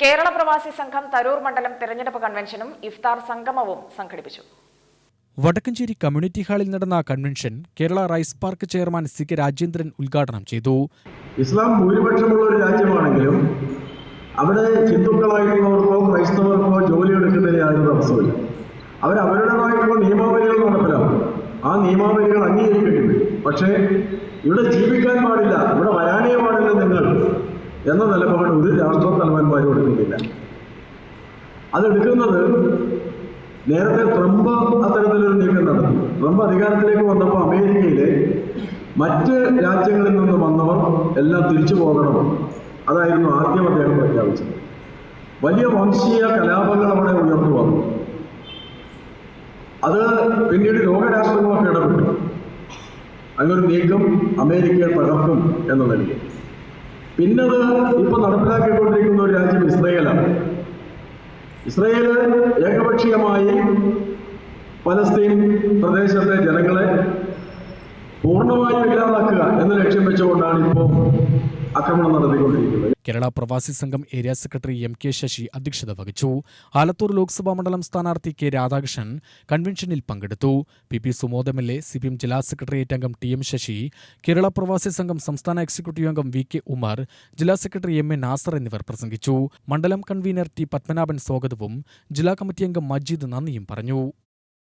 കേരള പ്രവാസി സംഘം തരൂർ മണ്ഡലം തെരഞ്ഞെടുപ്പ് കൺവെൻഷനും ഇഫ്താർ സംഗമവും സംഘടിപ്പിച്ചു. വടക്കഞ്ചേരി കമ്മ്യൂണിറ്റി ഹാളിൽ നടന്ന convention Kerala rice park chairman C K Rajendran ഉദ്ഘാടനം ചെയ്തു. ഇസ്ലാം ഭൂരിപക്ഷമുള്ള ഒരു രാജ്യമാണെങ്കിലും അവിടെ ഹിന്ദുക്കളായിട്ടുള്ളവർക്കോ ക്രൈസ്തവർക്കോ ജോലി എടുക്കുന്നതിന് യാതൊരു തടസ്സമില്ല അവർ അവരുടേതായിട്ടുള്ള നിയമാവലികൾ നടപ്പിലാക്കും. ആ നിയമാവലികൾ അംഗീകരിക്കേണ്ടി പക്ഷേ ഇവിടെ ജീവിക്കാൻ പാടില്ല ഇവിടെ വരാനേ പാടില്ല നിങ്ങൾ എന്ന നിലപാട് ഒരു രാഷ്ട്ര തലവന്മാരും എടുക്കുന്നില്ല അതെടുക്കുന്നത് നേരത്തെ ട്രംപ് അത്തരത്തിലൊരു നീക്കം നടത്തി ട്രംപ് അധികാരത്തിലേക്ക് വന്നപ്പോൾ അമേരിക്കയിലെ മറ്റ് രാജ്യങ്ങളിൽ നിന്ന് വന്നവർ എല്ലാം തിരിച്ചു പോകണം. അതായിരുന്നു ആദ്യം അദ്ദേഹം പ്രഖ്യാപിച്ചത്. വലിയ വംശീയ കലാപങ്ങൾ അവിടെ ഉയർന്നു വന്നു. അത് പിന്നീട് ലോകരാഷ്ട്രങ്ങളൊക്കെ ഇടപെട്ടു. അങ്ങനൊരു നീക്കം അമേരിക്കയെ തകർക്കും എന്ന് നൽകി പിന്നത് ഇപ്പൊ നടപ്പിലാക്കിക്കൊണ്ടിരിക്കുന്ന ഒരു രാജ്യം ഇസ്രയേൽ ഏകപക്ഷീയമായി പലസ്തീൻ പ്രദേശത്തെ ജനങ്ങളെ പൂർണമായും ഇല്ലാതാക്കുക എന്ന ലക്ഷ്യം വെച്ചുകൊണ്ടാണ് ഇപ്പോൾ ആക്രമണം നടത്തിക്കൊണ്ടിരിക്കുന്നത്. Kerala Pravasi Sangham area secretary M K Sasi അധ്യക്ഷത വഹിച്ചു. ആലത്തൂർ ലോക്സഭാ മണ്ഡലം സ്ഥാനാർത്ഥി കെ രാധാകൃഷ്ണൻ കൺവെൻഷനിൽ പങ്കെടുത്തു. P P Sumod M L A C P M ജില്ലാ സെക്രട്ടേറിയറ്റ് അംഗം ടി എം ശശി കേരള പ്രവാസി സംഘം സംസ്ഥാന എക്സിക്യൂട്ടീവ് അംഗം വി കെ ഉമർ ജില്ലാ സെക്രട്ടറി എം എ നാസർ എന്നിവർ പ്രസംഗിച്ചു. മണ്ഡലം കൺവീനർ ടി പത്മനാഭൻ സ്വാഗതവും ജില്ലാ കമ്മിറ്റി അംഗം മജീദ് നന്ദിയും പറഞ്ഞു.